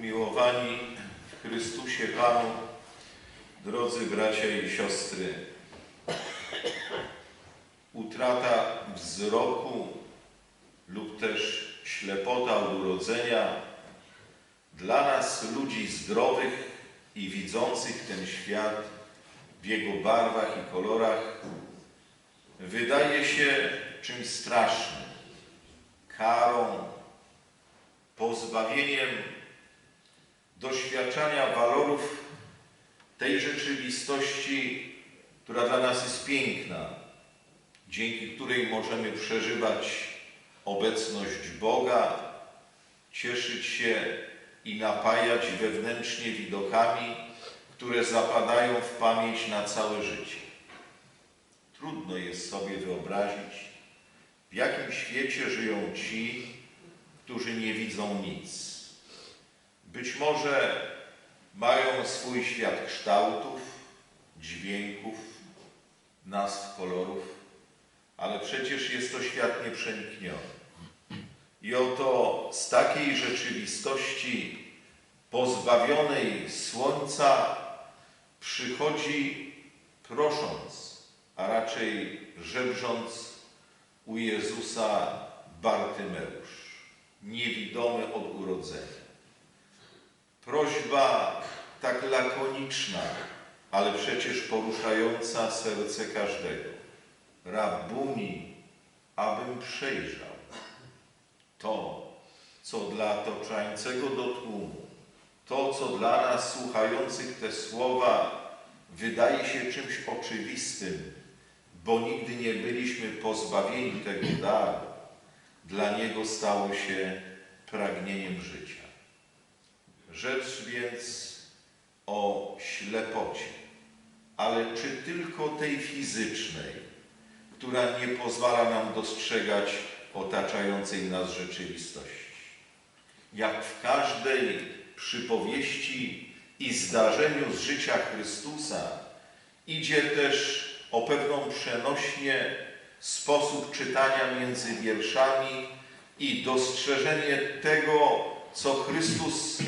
Umiłowani w Chrystusie Panu, drodzy bracia i siostry, utrata wzroku lub też ślepota od urodzenia dla nas, ludzi zdrowych i widzących ten świat w jego barwach i kolorach, wydaje się czymś strasznym, karą, pozbawieniem doświadczania walorów tej rzeczywistości, która dla nas jest piękna, dzięki której możemy przeżywać obecność Boga, cieszyć się i napajać wewnętrznie widokami, które zapadają w pamięć na całe życie. Trudno jest sobie wyobrazić, w jakim świecie żyją ci, którzy nie widzą nic. Być może mają swój świat kształtów, dźwięków, nazw kolorów, ale przecież jest to świat nieprzenikniony. I oto z takiej rzeczywistości pozbawionej słońca przychodzi prosząc, a raczej żebrząc u Jezusa Bartymeusz, niewidomy od urodzenia. Prośba tak lakoniczna, ale przecież poruszająca serce każdego. Rabuni, abym przejrzał to, co dla toczącego do tłumu, to, co dla nas słuchających te słowa wydaje się czymś oczywistym, bo nigdy nie byliśmy pozbawieni tego daru, dla Niego stało się pragnieniem życia. Rzecz więc o ślepocie, ale czy tylko tej fizycznej, która nie pozwala nam dostrzegać otaczającej nas rzeczywistości. Jak w każdej przypowieści i zdarzeniu z życia Chrystusa idzie też o pewną przenośnie sposób czytania między wierszami i dostrzeżenie tego, co Chrystus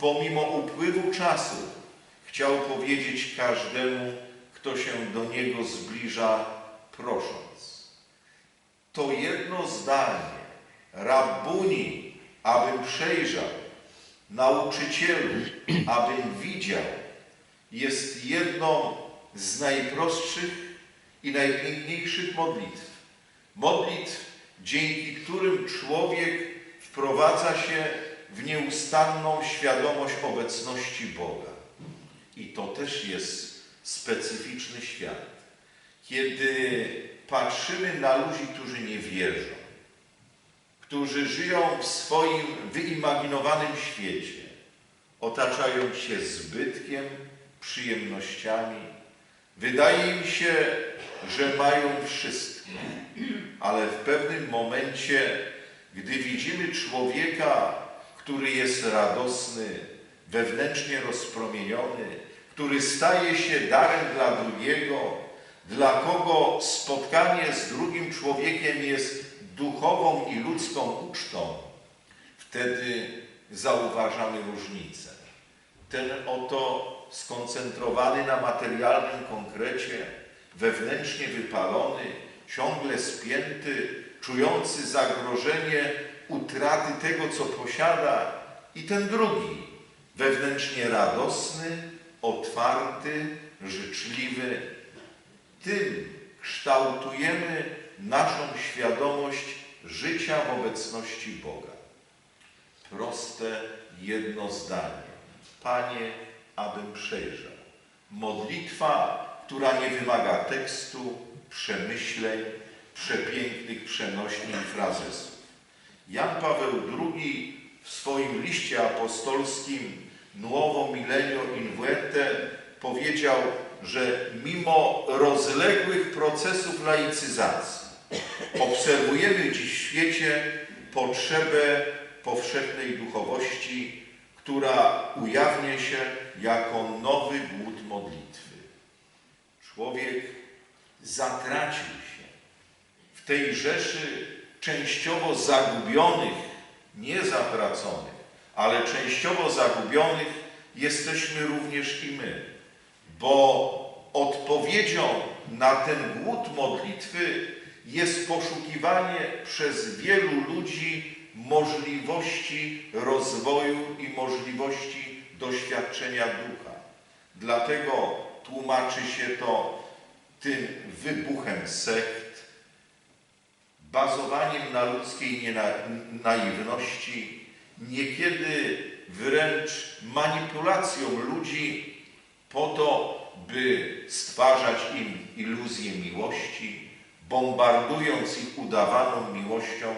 pomimo upływu czasu chciał powiedzieć każdemu, kto się do Niego zbliża, prosząc. To jedno zdanie, rabuni, abym przejrzał, nauczycielu, abym widział, jest jedną z najprostszych i najpiękniejszych modlitw. Modlitw, dzięki którym człowiek wprowadza się w nieustanną świadomość obecności Boga. I to też jest specyficzny świat. Kiedy patrzymy na ludzi, którzy nie wierzą, którzy żyją w swoim wyimaginowanym świecie, otaczając się zbytkiem, przyjemnościami, wydaje im się, że mają wszystko, ale w pewnym momencie, gdy widzimy człowieka, który jest radosny, wewnętrznie rozpromieniony, który staje się darem dla drugiego, dla kogo spotkanie z drugim człowiekiem jest duchową i ludzką ucztą, wtedy zauważamy różnicę. Ten oto skoncentrowany na materialnym konkrecie, wewnętrznie wypalony, ciągle spięty, czujący zagrożenie utraty tego, co posiada, i ten drugi, wewnętrznie radosny, otwarty, życzliwy. Tym kształtujemy naszą świadomość życia w obecności Boga. Proste jedno zdanie. Panie, abym przejrzał. Modlitwa, która nie wymaga tekstu, przemyśleń, przepięknych przenośni i frazesów. Jan Paweł II w swoim liście apostolskim Nuovo Milenio Invuete powiedział, że mimo rozległych procesów laicyzacji obserwujemy dziś w świecie potrzebę powszechnej duchowości, która ujawnia się jako nowy głód modlitwy. Człowiek zatracił się w tej rzeszy częściowo zagubionych, nie zatraconych, ale częściowo zagubionych jesteśmy również i my, bo odpowiedzią na ten głód modlitwy jest poszukiwanie przez wielu ludzi możliwości rozwoju i możliwości doświadczenia ducha. Dlatego tłumaczy się to tym wybuchem sekt, bazowaniem na ludzkiej niena- naiwności, niekiedy wręcz manipulacją ludzi po to, by stwarzać im iluzję miłości, bombardując ich udawaną miłością,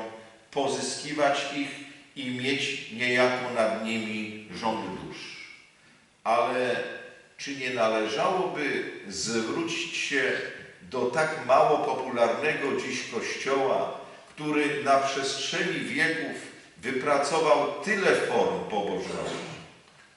pozyskiwać ich i mieć niejako nad nimi rząd dusz. Ale czy nie należałoby zwrócić się do tak mało popularnego dziś Kościoła, który na przestrzeni wieków wypracował tyle form pobożności,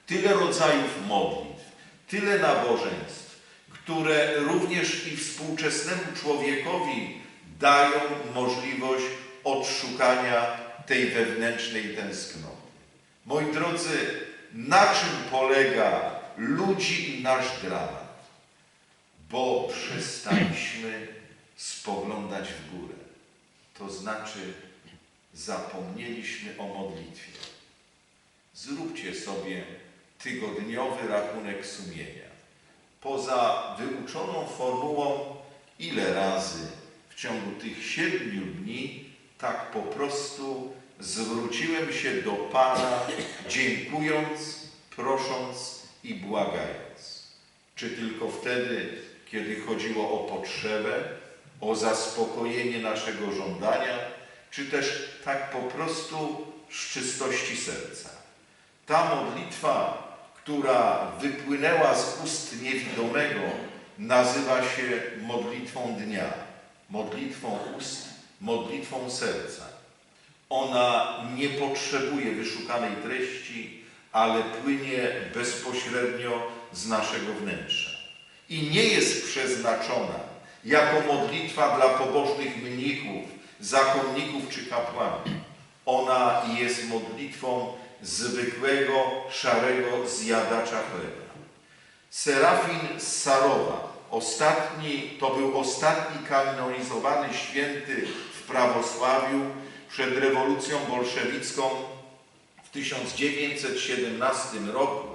tyle rodzajów modlitw, tyle nabożeństw, które również i współczesnemu człowiekowi dają możliwość odszukania tej wewnętrznej tęsknoty. Moi drodzy, na czym polega ludzi i nasz dramat? Bo przestaliśmy spoglądać w górę. To znaczy zapomnieliśmy o modlitwie. Zróbcie sobie tygodniowy rachunek sumienia. Poza wyuczoną formułą, ile razy w ciągu tych siedmiu dni tak po prostu zwróciłem się do Pana, dziękując, prosząc i błagając. Czy tylko wtedy, kiedy chodziło o potrzebę, o zaspokojenie naszego żądania, czy też tak po prostu z czystości serca. Ta modlitwa, która wypłynęła z ust niewidomego, nazywa się modlitwą dnia, modlitwą ust, modlitwą serca. Ona nie potrzebuje wyszukanej treści, ale płynie bezpośrednio z naszego wnętrza. I nie jest przeznaczona jako modlitwa dla pobożnych mnichów, zakonników czy kapłanów. Ona jest modlitwą zwykłego, szarego zjadacza chleba. Serafin z Sarowa, ostatni, to był ostatni kanonizowany święty w prawosławiu przed rewolucją bolszewicką w 1917 roku,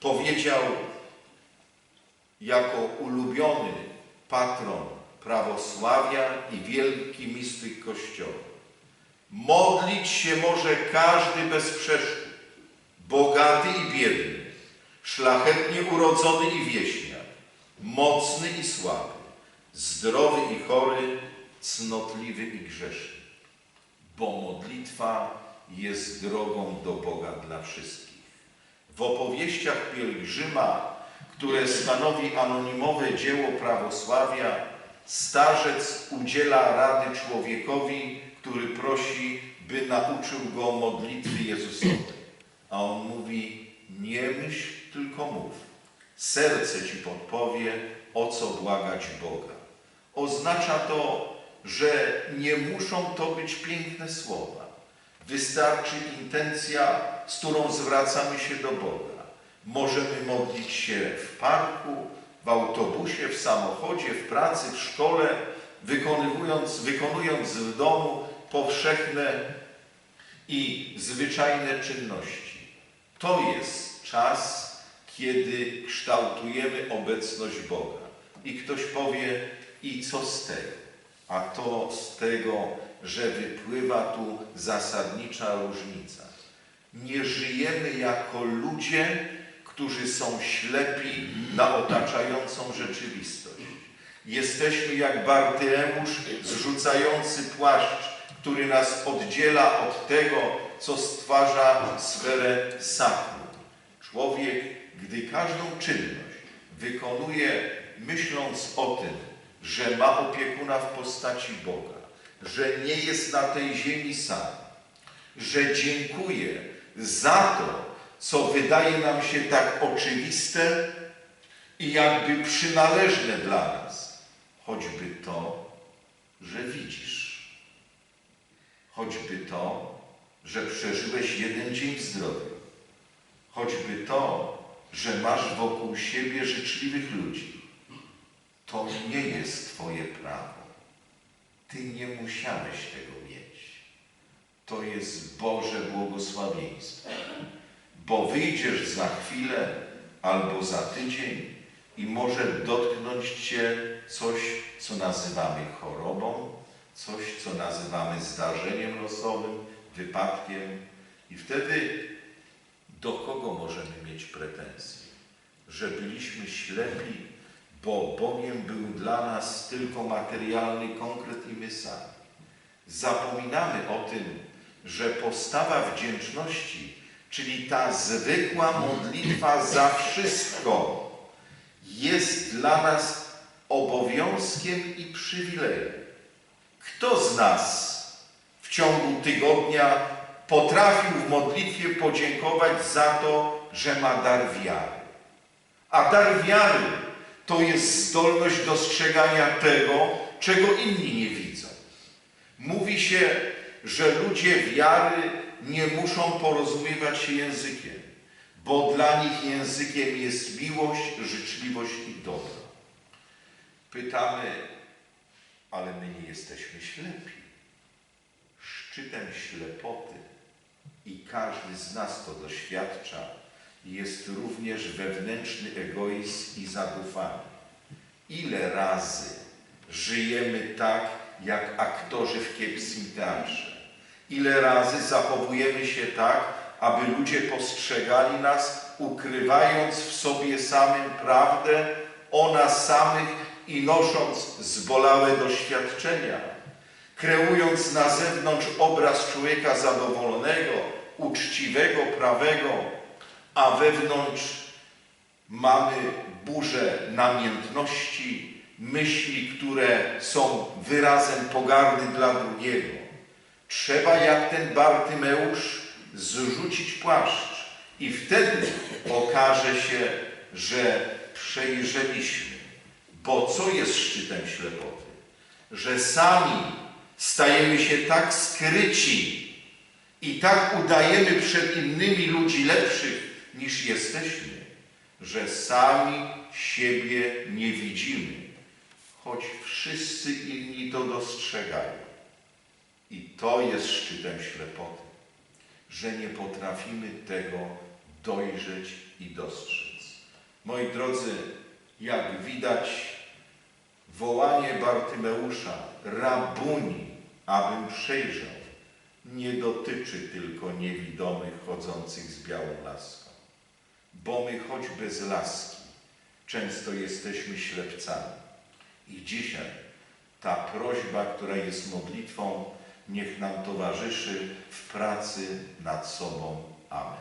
powiedział jako ulubiony patron prawosławia i wielki mistyk Kościoła. Modlić się może każdy bez przeszkód, bogaty i biedny, szlachetnie urodzony i wieśniak, mocny i słaby, zdrowy i chory, cnotliwy i grzeszny. Bo modlitwa jest drogą do Boga dla wszystkich. W opowieściach pielgrzyma, które stanowi anonimowe dzieło prawosławia, starzec udziela rady człowiekowi, który prosi, by nauczył go modlitwy Jezusowej. A on mówi, nie myśl, tylko mów. Serce ci podpowie, o co błagać Boga. Oznacza to, że nie muszą to być piękne słowa. Wystarczy intencja, z którą zwracamy się do Boga. Możemy modlić się w parku, w autobusie, w samochodzie, w pracy, w szkole, wykonując, wykonując w domu powszechne i zwyczajne czynności. To jest czas, kiedy kształtujemy obecność Boga. I ktoś powie, i co z tego? A to z tego, że wypływa tu zasadnicza różnica. Nie żyjemy jako ludzie, którzy są ślepi na otaczającą rzeczywistość. Jesteśmy jak Bartymeusz zrzucający płaszcz, który nas oddziela od tego, co stwarza sferę sakrum. Człowiek, gdy każdą czynność wykonuje myśląc o tym, że ma opiekuna w postaci Boga, że nie jest na tej ziemi sam, że dziękuję za to, co wydaje nam się tak oczywiste i jakby przynależne dla nas, choćby to, że widzisz, choćby to, że przeżyłeś jeden dzień zdrowia, choćby to, że masz wokół siebie życzliwych ludzi. To nie jest Twoje prawo. Ty nie musiałeś tego mieć. To jest Boże błogosławieństwo. Bo wyjdziesz za chwilę albo za tydzień i może dotknąć Cię coś, co nazywamy chorobą, coś, co nazywamy zdarzeniem losowym, wypadkiem. I wtedy do kogo możemy mieć pretensje? Że byliśmy ślepi, bo Bogiem był dla nas tylko materialny konkret i my sami. Zapominamy o tym, że postawa wdzięczności, czyli ta zwykła modlitwa za wszystko, jest dla nas obowiązkiem i przywilejem. Kto z nas w ciągu tygodnia potrafił w modlitwie podziękować za to, że ma dar wiary? A dar wiary to jest zdolność dostrzegania tego, czego inni nie widzą. Mówi się, że ludzie wiary nie muszą porozumiewać się językiem, bo dla nich językiem jest miłość, życzliwość i dobro. Pytamy, ale my nie jesteśmy ślepi. Szczytem ślepoty i każdy z nas to doświadcza, jest również wewnętrzny egoizm i zadufanie. Ile razy żyjemy tak, jak aktorzy w kiepskim teatrze? Ile razy zachowujemy się tak, aby ludzie postrzegali nas, ukrywając w sobie samym prawdę o nas samych i nosząc zbolałe doświadczenia, kreując na zewnątrz obraz człowieka zadowolonego, uczciwego, prawego, a wewnątrz mamy burzę namiętności, myśli, które są wyrazem pogardy dla drugiego. Trzeba jak ten Bartymeusz zrzucić płaszcz i wtedy okaże się, że przejrzeliśmy. Bo co jest szczytem ślepoty? Że sami stajemy się tak skryci i tak udajemy przed innymi ludzi lepszych niż jesteśmy, że sami siebie nie widzimy, choć wszyscy inni to dostrzegają. I to jest szczytem ślepoty, że nie potrafimy tego dojrzeć i dostrzec. Moi drodzy, jak widać, wołanie Bartymeusza, rabuni, abym przejrzał, nie dotyczy tylko niewidomych chodzących z białą laską, bo my choć bez laski często jesteśmy ślepcami. I dzisiaj ta prośba, która jest modlitwą, niech nam towarzyszy w pracy nad sobą. Amen.